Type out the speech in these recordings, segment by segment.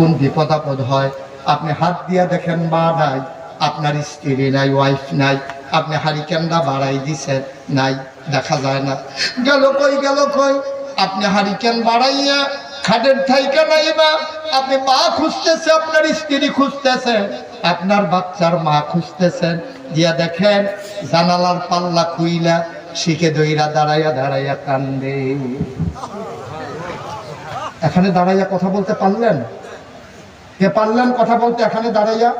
কোন বিপদ আপদ হয়? আপনি হাত দিয়া দেখেন বা নাই, আপনার স্ত্রী নাই ওয়াইফ নাই, আপনি হারিকেনটা বাড়াই দিছেন নাই, দেখা যায় না। গেল কই গেল কই? আপনি হারিকেন বাড়াইয়া খাটের থাইকা নাই বা আপনি মা খুঁজতেছে, আপনার স্ত্রী খুঁজতেছে, আপনার বাচ্চার মা খুঁজতেছেন দিয়া দেখেন, জানালার পাল্লা খুইলা, শিখে দইরা দাঁড়াইয়া দাঁড়াইয়া কান্দে। এখানে দাঁড়াইয়া কথা বলতে পারলেন? কে পারলেন কথা বলতে এখানে দাঁড়াইয়া।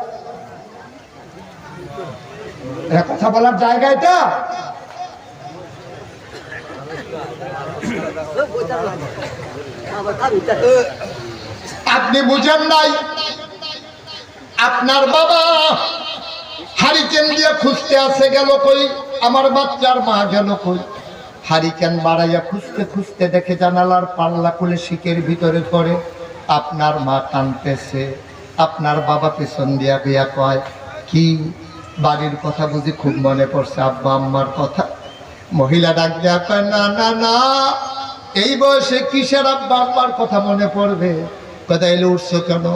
এটা কথা বলার জায়গা এটা? আপনি বুঝেন নাই? আপনার বাবা হারিকেন দিয়ে খুঁজতে আসে গেল কই? আমার বাচ্চার মা গেল কই? হারিকেন বাড়াইয়া খুঁজতে খুঁজতে দেখে জানালার পাল্লা খুলে শিকের ভিতরে ধরে আপনার মা কানতেছে, আপনার বাবা পেছন দিয়া গিয়া কয়, কি বাড়ির কথা বুঝি খুব মনে পড়ছে, আব্বা আম্মার কথা? মহিলা ডাক দেয়া কয়, না না না, এই বয়সে কিসের আব্বা আম্মার কথা মনে পড়বে? কথা এলে উঠছো কেন?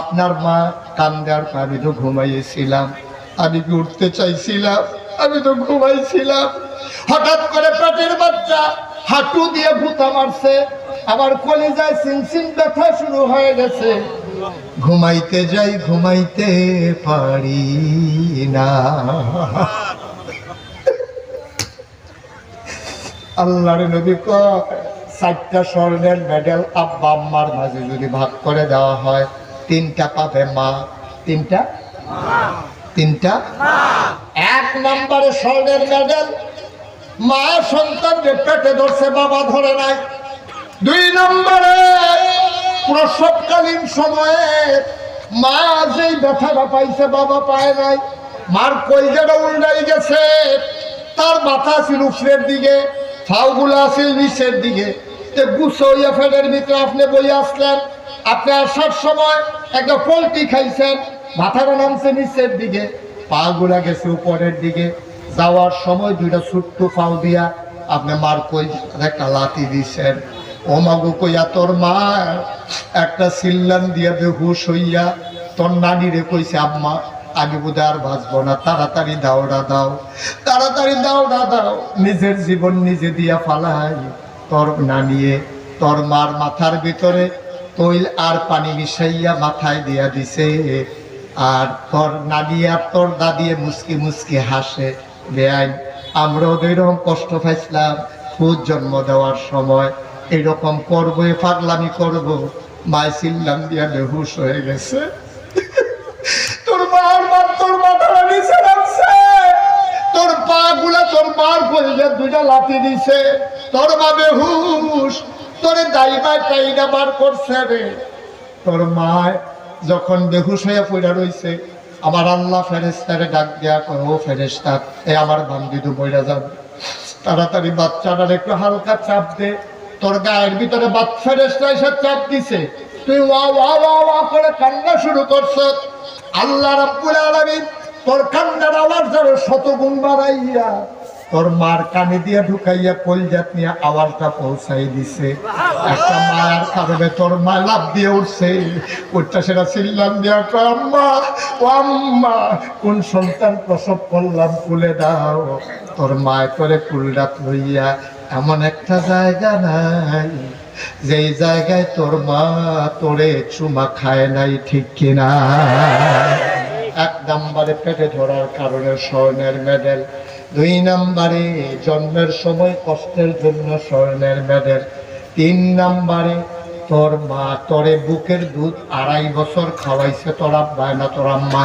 আপনার মা কান দেওয়ার আমি তো ঘুমাইয়েছিলাম, আমি কি উঠতে চাইছিলাম? আমি তো ঘুমাইছিলাম। হঠাৎ করে পেটের বাচ্চা হাঁটু দিয়ে ভূতা মারছে আমার কলিজায় সিনসিন ব্যথা শুরু হয়ে গেছে। ঘুমাইতে যাই, ঘুমাইতে পারি না। আল্লাহর নবী কয়, চারটা স্বর্ণের মেডেল আব্বা আম্মার মাঝে যদি ভাগ করে দেওয়া হয়, তিনটা পাবে মা। তিনটা? তিনটা? এক নম্বরে স্বর্ণের মেডেল মা সন্তানকে পেটে ধরছে, বাবা ধরে নাই। দুই নম্বরে প্রসবকালীন সময়ে মা যেই ব্যথাটা পাইছে বাবা পায় নাই। মার কলজাটা উল্টাই গেছে। তার মাথা ছিল উপরের দিকে, ফাউগুলো আছিল নিচের দিকে। যে গুছো হইয়া ভিতরে আপনি বই আসলেন। আপনি আসার সময় একটা পোলট্রি খাইছেন, মাথাটা নামছে নিচের দিকে। পা গুলা গেছে উপরের দিকে। যাওয়ার সময় দুইটা ছোট্ট ফাউ দিয়া আপনি মার কই একটা লাতি দিছেন। কইয়া, তোর মা একটা সিল্লান দিয়া বেহুশ হইয়া তোর নানিরে কইছে, আম্মা আমি বোধ আর বাঁচবো না, তাড়াতাড়ি দাওড়া দাও, তাড়াতাড়ি দাওড়া দাও, নিজের জীবন নিজে দিয়া ফালাই। তোর নানিয়ে, তোর মার মাথার ভিতরে তৈল আর পানি মিশাইয়া মাথায় দিয়া দিছে। আর তোর নানি আর তোর দাদিয়ে মুসকি মুসকি হাসে, বেআইন, আমরাও তো এরকম কষ্ট পাইছিলাম খুদ জন্ম দেওয়ার সময়। এরকম করব, এ পাগলামি করব। মায় সিল্লাম দিয়া বেহুশ হয়ে গেছে। তোর মার মা তোর মাথাটা নিচে রাখছে তোর পা গুলা তোর মার কইলে দুইটা লাথি দিছে। তোর মা বেহুশ তোরে দাইবাই টাইনা বার করছে রে। তোর মা যখন বেহুশ হয়ে পড়া রইছে, আমার আল্লাহ ফেরেস্তারে ডাক দেয়া কয়, ও ফেরেস্তা এ আমার বান্দিদু বইরা যাবে। তাড়াতাড়ি বাচ্চাটার একটু হালকা চাপ দে। তোর গায়ের ভিতরে ফেরেস্তা এসে চাপ দিছে। তুই ওয়া ওয়া ওয়া ওয়া করে কান্না শুরু করছ। আল্লাহ রাব্বুল আলামিন তোর কান্নার আওয়াজ শত গুণ বাড়াইয়া তোর মার কানে দিয়ে ঢুকাইয়া কলজাত নিয়ে আওয়াজটা পৌঁছাই দিছে। একটা মায়ের কারণে তোর মা লাভ দিয়ে উঠছে। ওটা সেটা চিল্লাম দিয়ে আম্মা, ও আম্মা, কোন সন্তান প্রসব করলাম কুলে দাও। তোর মায় করে কুলডাত লইয়া এমন একটা জায়গা নাই যেই জায়গায় তোর মা তোরে চুমা খায় নাই ঠিক কিনা? এক নম্বরে পেটে ধরার কারণে স্বর্ণের মেডেল দুই নম্বরে জন্মের সময় কষ্টের জন্য স্বর্ণের মেডেল তিন নম্বরে তোর মা তোরে বুকের দুধ আড়াই বছর খাওয়াইছে তোর আব্বায় না তোর আম্মা?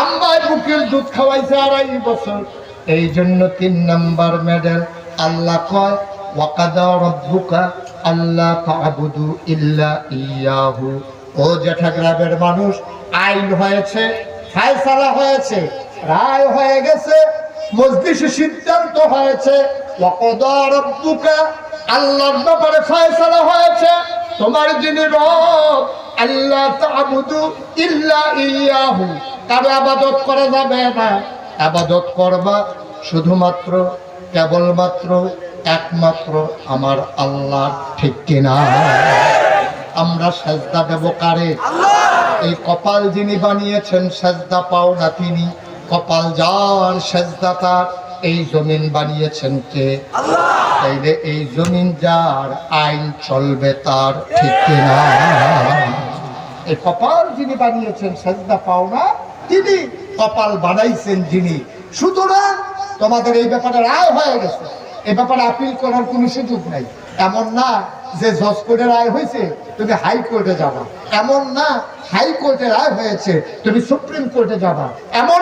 আম্মায় বুকের দুধ খাওয়াইছে আড়াই বছর। এই জন্য তিন নাম্বার মেডেল আল্লাহ কয়, ওয়াকাদা রব্বুকা আল্লাহ তাবুদু ইল্লা ইয়াহু। ও জেঠা গ্রামের মানুষ, আইন হয়েছে, ফায়সালা হয়েছে, রায় হয়ে গেছে, মজলিসে সিদ্ধান্ত হয়েছে, ওয়াকাদা রব্বুকা আল্লাহর ব্যাপারে হয়েছে, তোমার যিনি রব আল্লাহ তাবুদু ইল্লা ইয়াহু। কারও আবাদত করা যাবে না। আবাদত করবা শুধুমাত্র কেবলমাত্র একমাত্র আমার আল্লাহ, ঠিক কিনা? আমরা সেজদা দেব কারে? এই কপাল যিনি বানিয়েছেন, সেজদা পাও না তিনি। কপাল যার সেজদা তার, এই জমিন বানিয়েছেন কে? তাইলে এই জমিন যার আইন চলবে তার, ঠিক কিনা? এই কপাল যিনি বানিয়েছেন, সেজদা পাও না তিনি। কপাল বানাইছেন যিনি। সুতরাং তোমাদের এই ব্যাপারে রায় হয়ে গেছে। এই ব্যাপারে আপিল করার কোনো সুযোগ নাই। এমন না যে জজ কোর্টে রায় হয়েছে, তুমি হাইকোর্টে যাবা। এমন না হাইকোর্টে রায় হয়েছে, তুমি সুপ্রিম কোর্টে যাবা। এমন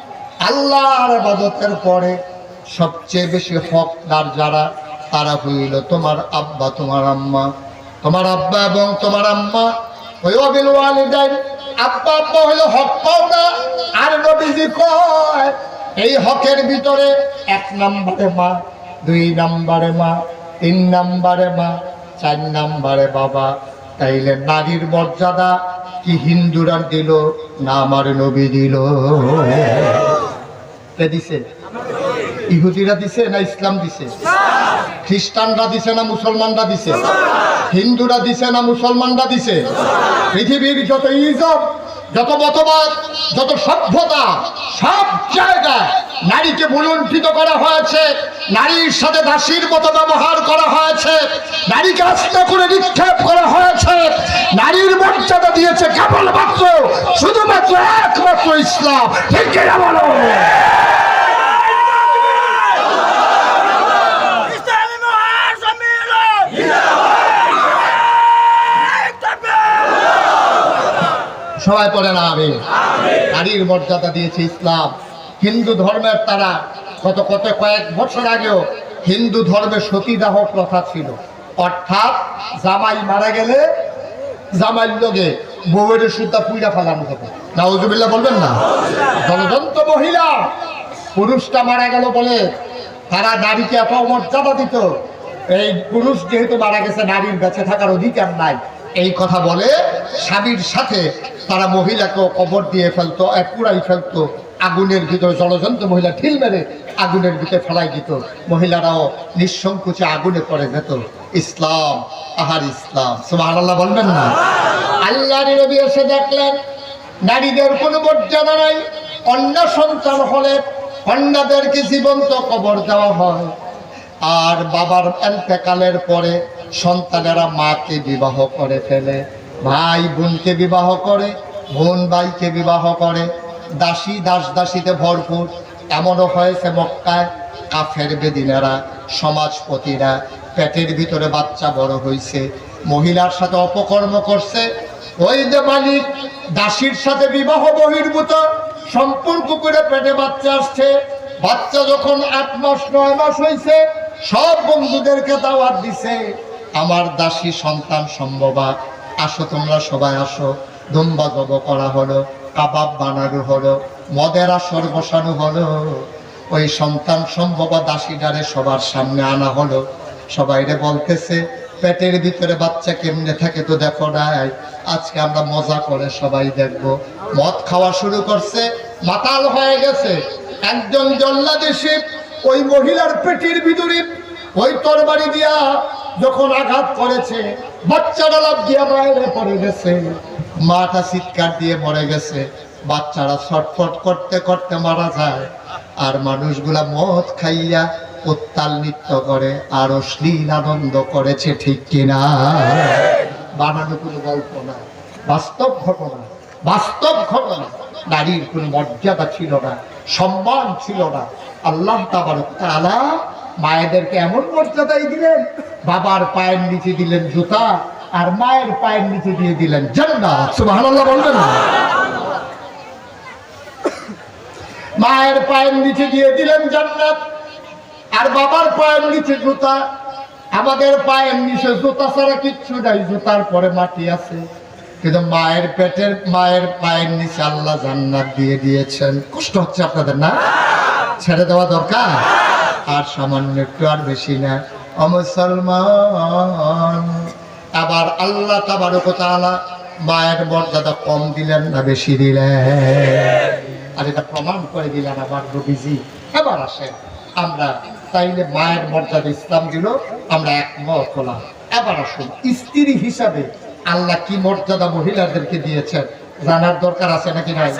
আল্লাহর আবাদতের পরে সবচেয়ে বেশি হকদার যারা, তারা হইল তোমার আব্বা, তোমার আম্মা। তোমার আব্বা এবং তোমার আম্মা। হক আর এই হকের ভিতরে এক নম্বরে মা, দুই নম্বরে মা, তিন নম্বরে মা, চার নম্বরে বাবা। তাইলে নারীর মর্যাদা কি হিন্দুরা দিল না আমার নবী দিল? কে দিছে? ইহুদিরা দিছে না ইসলাম দিছে? খ্রিস্টানরা দিছে না মুসলমানরা দিছে? হিন্দুরা দিছে না মুসলমানরা দিছে? পৃথিবীর যত ইজব যত মতবাদ, যত সভ্যতা, সব জায়গায় নারীকে ভুলুণ্ঠিত করা হয়েছে, নারীর সাথে দাসীর মতো ব্যবহার করা হয়েছে, নারীকে আস্তে করে নিক্ষেপ করা হয়েছে, নারীর মর্যাদা দিয়েছে কেবলমাত্র, শুধুমাত্র একমাত্র ইসলাম। ঠিক বলো ইসলামী মহাসম্মেলন সবাই পড়ে না আমি। নারীর মর্যাদা দিয়েছে ইসলাম। হিন্দু ধর্মের তারা গত কত কয়েক বছর আগেও হিন্দু ধর্মে সতীদাহ প্রথা ছিল। অর্থাৎ জামাই মারা গেলে জামাইয়ের লোকে বউয়ের সুতা পুইরা ফেলানো হবে। নাউজুবিল্লাহ বলবেন না? জনযন্ত্র মহিলা, পুরুষটা মারা গেল বলে তারা নারীকে এত মর্যাদা দিত। এই পুরুষ যেহেতু মারা গেছে, নারীর বেঁচে থাকার অধিকার নাই। এই কথা বলে স্বামীর সাথে তারা মহিলাকেও কবর দিয়ে ফেলতো পুরাই ফেলতো, আগুনের ভিতরে জলযন্ত্র মহিলা ঢিল মেরে আগুনের ভিতরে ফেলাই দিত। মহিলারাও নিঃসংকোচে আগুনে পড়ে যেত। ইসলাম, আহার ইসলাম, সুবহানাল্লাহ বলবেন না? আল্লাহ নবী এসে দেখলেন, নারীদের কোনো মর্যাদা নাই, অন্য সন্তান হলে কন্যাদেরকে জীবন্ত কবর দেওয়া হয়। আর বাবার এন্তেকালের পরে সন্তানেরা মাকে বিবাহ করে ফেলে, ভাই বোনকে বিবাহ করে, বোন ভাইকে বিবাহ করে, দাসী দাস দাসীতে ভরপুর। এমনও হয়েছে মক্কায় কাফের বেদিনেরা, সমাজপতিরা, পেটের ভিতরে বাচ্চা বড় হয়েছে মহিলার সাথে অপকর্ম করছে। ওই যে মালিক দাসীর সাথে বিবাহ বহির্ভূত, সম্পর্ক করে পেটে বাচ্চা আসছে। বাচ্চা যখন আট মাস, নয় মাস হয়েছে সব বন্ধুদেরকে দাওয়াত দিছে। আমার দাসী সন্তান সম্ভবা। আসো তোমরা সবাই আসো। দুম্বা জব করা হলো, কাবাব বানানো হলো, মদের আসর বসানো হলো। ওই সন্তান সম্ভবা দাসী দাসীটারে সবার সামনে আনা হলো। সবাইরে বলতেছে, পেটের ভিতরে বাচ্চা কেমনে থাকে তো দেখো নাই। আজকে আমরা মজা করে সবাই দেখব। মদ খাওয়া শুরু করছে, মাতাল হয়ে গেছে। একজন জল্লাদেশে ওই মহিলার পেটের ভিতরে, ওই তরবারি দিয়া যখন আঘাত করেছে, বাচ্চারা লাভ দিয়া বাইরে পড়ে গেছে। মাটা চিৎকার দিয়ে মরে গেছে। বাচ্চারা ছটফট করতে করতে মারা যায়। আর মানুষগুলা মদ খাইয়া উত্তাল নৃত্য করে আর অশ্লীল আনন্দ করেছে, ঠিক কিনা? বানানো কোনো গল্প না। বাস্তব ঘটনা। বাস্তব ঘটনা। নারীর কোনো মর্যাদা ছিল না, সম্মান ছিল না। আল্লাহ তাবারক তাআলা মায়েদেরকে এমন মর্যাদাই দিলেন, বাবার পায়ের নিচে দিলেন জুতা আর মায়ের পায়ের নিচে দিয়ে দিলেন সুবহানাল্লাহ বলবেন মায়ের পায়ের নিচে দিয়ে দিলেন জান্নাত আর বাবার পায়ের নিচে জুতা। আমাদের পায়ের নিচে জুতা ছাড়া কিচ্ছু নাই, জুতার পরে মাটি আছে। কিন্তু মায়ের পেটের, মায়ের পায়ের নিচে আল্লাহ জান্নাত দিয়ে দিয়েছেন। কষ্ট হচ্ছে আপনাদের না? ছেড়ে দেওয়া দরকার? আর সামান্য একটু আর বেশি না। ও মুসলমান। আবার আল্লাহ তাবারক তাআলা মায়ের মর্যাদা কম দিলেন না বেশি দিলেন? আর এটা প্রমাণ করে দিলেন আবার রবিজি এবার আসেন আমরা তাইলে মায়ের মর্যাদা ইসলাম দিল আমরা একমত হলাম। এবার আসুন স্ত্রী হিসাবে আল্লাহ কি মর্যাদা মহিলাদেরকে দিয়েছেন? জানার দরকার আছে নাকি নাই?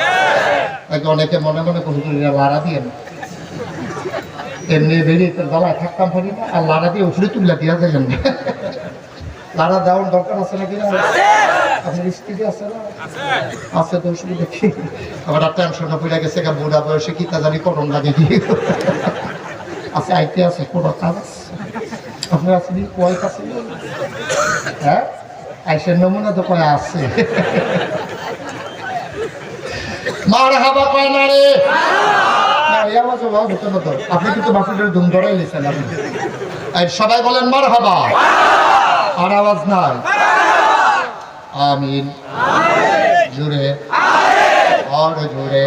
অনেকে মনে মনে হুজুরিরা লাড়া দিয়ে না। এমনি বেরিয়ে তো দাঁড়ায় থাকতাম পারি না আর লাড়া দিয়ে উঠলে তুলে দিয়া যাবেন না লাড়া দেওয়ার দরকার আছে নাকি আপনার স্ত্রী আছে না? আছে তো অসুবিধা কি? আবার টেনশনে পড়ে গেছে গা বুড়া বয়সে কি তা জানি করণ লাগে দিয়ে আছে আইতে আছে কোনো কাজ আছে? আপনার আছে নি কয় আছে হ্যাঁ? আইসের নমুনা তো কয় আছে? মার হাবা পায় না রে? বাবা। আপনি কিন্তু বাসুদের ধুম ধরাই লিখছেন আপনি। সবাই বলেন মার হাবা আর আওয়াজ নাই। আমিন। জুড়ে আর জুড়ে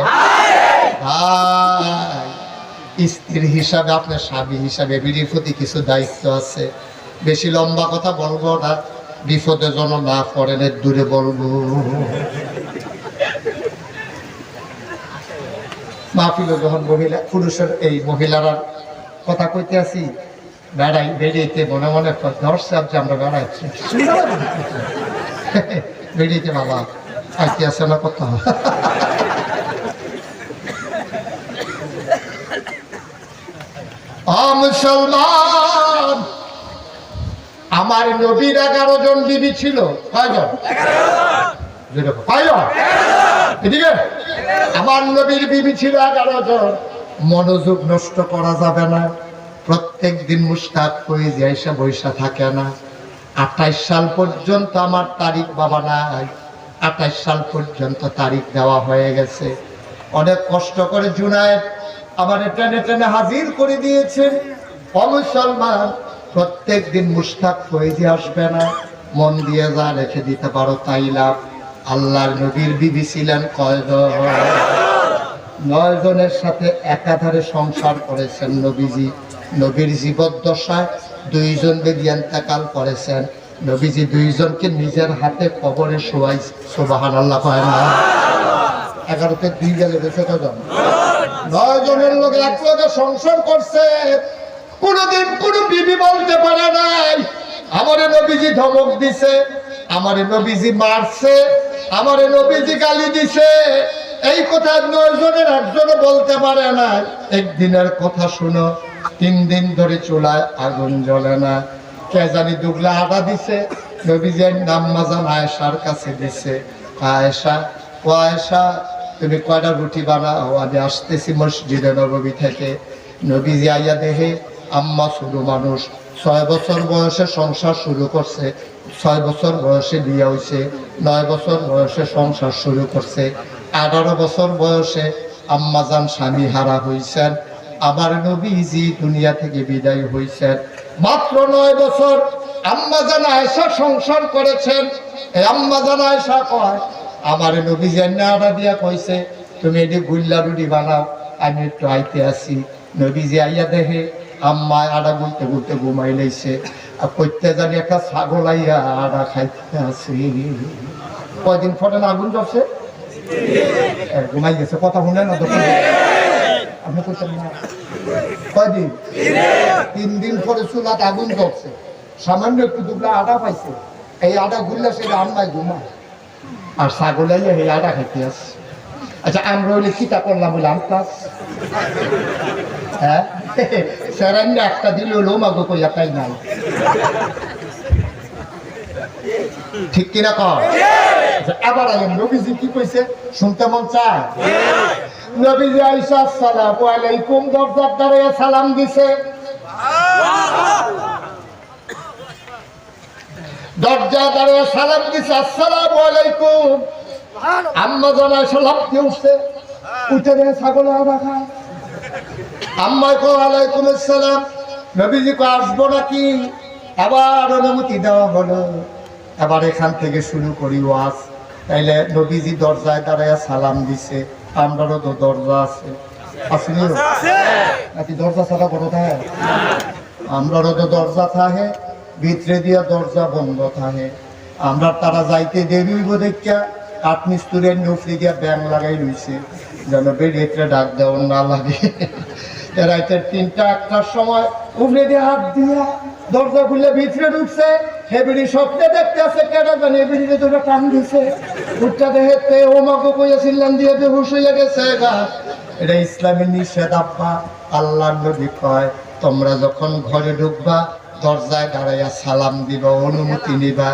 ভাই, স্ত্রী হিসাবে, আপনার স্বামী হিসাবে বিড়ির প্রতি কিছু দায়িত্ব আছে। বেশি লম্বা কথা বলব না। বিপদে যেন না পড়েন দূরে বলব। মাহফিল যখন মহিলা, পুরুষের এই মহিলারা কথা কইতে আছি বেড়াই বেরিয়েতে মনে মনে ধরছে যে আমরা বেড়াচ্ছি। বেরিয়েতে বাবা, আইতে আসে না কথা মুসলমান, আমার নবীর এগারো জন বিবি ছিল। কয়জন? কয়জন? এদিকে। আমার নবীর বিবি ছিল এগারো জন। মনোযোগ নষ্ট করা যাবে না। প্রত্যেক দিন মুস্তাক হয়ে যাইসা বৈশা থাকে না। আঠাইশ সাল পর্যন্ত আমার তারিখ বাবা নাই। আঠাইশ সাল পর্যন্ত তারিখ দেওয়া হয়ে গেছে। অনেক কষ্ট করে জুনায়েদ আমার টেনে টেনে হাজির করে দিয়েছেন। অমুসলমান প্রত্যেক দিন মুস্তাক ফয়েজি আসবে না, মন দিয়ে যা রেখে দিতে পারো, তাই লাভ। আল্লাহর নবীর বিবি ছিলেন কয়জন? নয় জনের সাথে একাধারে সংসার করেছেন নবীজি। নবীর জীবদ্দশায় দুইজন বেদি এন্তেকাল করেছেন নবীজি দুইজনকে নিজের হাতে কবরে শোয়াই সোবাহান আল্লাহ পায় না? এগারোতে দুই গেলে বেঁচে কজন নয় জনের লোক এক লোকে সংসার করছে। কোনদিন কোন বিবি বলতে পারে নাই, আমারে নবীজি ধমক দিছে, আমারে নবীজি মারছে। আমারে নবীজি গালি দিছে। এই কথা নয় জনের বলতে পারে না। একদিনের কথা শুনো, তিন দিন ধরে চুলায় আগুন জ্বলে না। কে জানি দুগলা আদা দিছে, নবীজের নাম মাজান আয়েশার কাছে দিছে। আয়েশা, ও আয়েশা, তুমি কয়টা রুটি বানাও? আমি আসতেছি মসজিদে নবী থেকে। নবীজি আইয়া দেহে আম্মা শুরু মানুষ। ছয় বছর বয়সে সংসার শুরু করছে। ছয় বছর বয়সে বিয়ে হয়েছে নয় বছর বয়সে সংসার শুরু করছে আঠারো বছর বয়সে আম্মাজান স্বামী হারা হয়েছেন আমার নবীজি দুনিয়া থেকে বিদায় হয়েছেন মাত্র নয় বছর আম্মাজান আয়সা সংসার করেছেন। আম্মাজান আয়সা কয়, আমার নবী জান্নাটা দিয়া কইছে, তুমি এটি গুল্লা রুটি বানাও, আমি একটু আইতে আসি। নবীজি আইয়া দেখে আম্মা আড়া গুলতে গুলতে ঘুমাই লাইছে। কইতে জানি একটা ছাগল আইয়া আড়া খাইতে আসি কয়দিন পরে আগুন জ্বলছে? ঘুমাই গেছে। কথা শুনে না দোকান আপনি কইছেন না। কয়দিন? তিন দিন পরে চুলাত আগুন জ্বলছে। সামান্য একটু দুবলা আটা পাইছে। এই আটা ঘুরলে সেটা আম্মায় ঘুমায় আর ছাগল আইয়া এই আটা খাইতে আসছে আচ্ছা আমরা হইলে কিতা করলাম বলে আমতাস হ্যাঁ? স্যারান্না একটা দিল হলো মাগো কইয়া তাই নাই। ঠিক কিনা কর? আইন নবীজি কি কইছে? শুনতে মন চায়? নবীজি আইসা আলাইকুম। দরজার দ্বারে সালাম দিছে। দরজা দাঁড়িয়ে সালাম দিছে, আসসালামু আম্মা জানা সালাম দিয়ে উঠছে। উঠে দেয় ছাগল আবার খায় আম্মাই কো আলাইকুম আসসালাম। নবীজি কো আসব নাকি? আবার অনুমতি দেওয়া হলো। আবার এখান থেকে শুরু করি ওয়াজ। তাইলে নবীজি দরজায় দাঁড়ায় সালাম দিছে। আমরারও তো দরজা আছে। আসলে নাকি দরজা ছাড়া বড় থাকে? আমরারও তো দরজা থাকে। ভিতরে দিয়া দরজা বন্ধ থাকে। আমরা তারা যাইতে মিস্তুরের নফরি দিয়া ব্যাং লাগাই যেন বেরিয়ে ডাক না লাগে। তিনটা একটার সময় উঠে দিয়ে হাত দিয়া দরজা খুলে ভিতরে ঢুকছে হেবিড়ি স্বপ্নে দেখতে আছে কেটা জানে হেবিড়িতে তোরা টান দিছে। উঠটা দেখতে, ও মাকে কইয়াছিলাম দিয়ে বেহুশ হইয়া গেছে, গা। এটা ইসলামের নিষেধ, আব্বা। আল্লাহ নবী কয়, তোমরা যখন ঘরে ঢুকবা, দরজায় দাঁড়াইয়া সালাম দিবা, অনুমতি নিবা।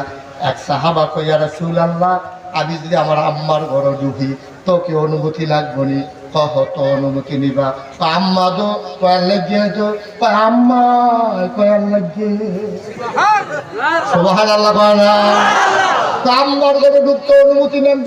এক সাহাবা কইয়া রাসূল আল্লাহ আমি যদি আমার আম্মার ঘরে ঢুকি তো কি অনুমতি লাগবো নি অনুমতি নিবা। আম্মা তো কয়ার লাগিয়ে কয় আম্মা কয়ার লাগিয়ে। সোহান আল্লাহ কয় না। আম্মার ঘরে ঢুকতে অনুমতি নেন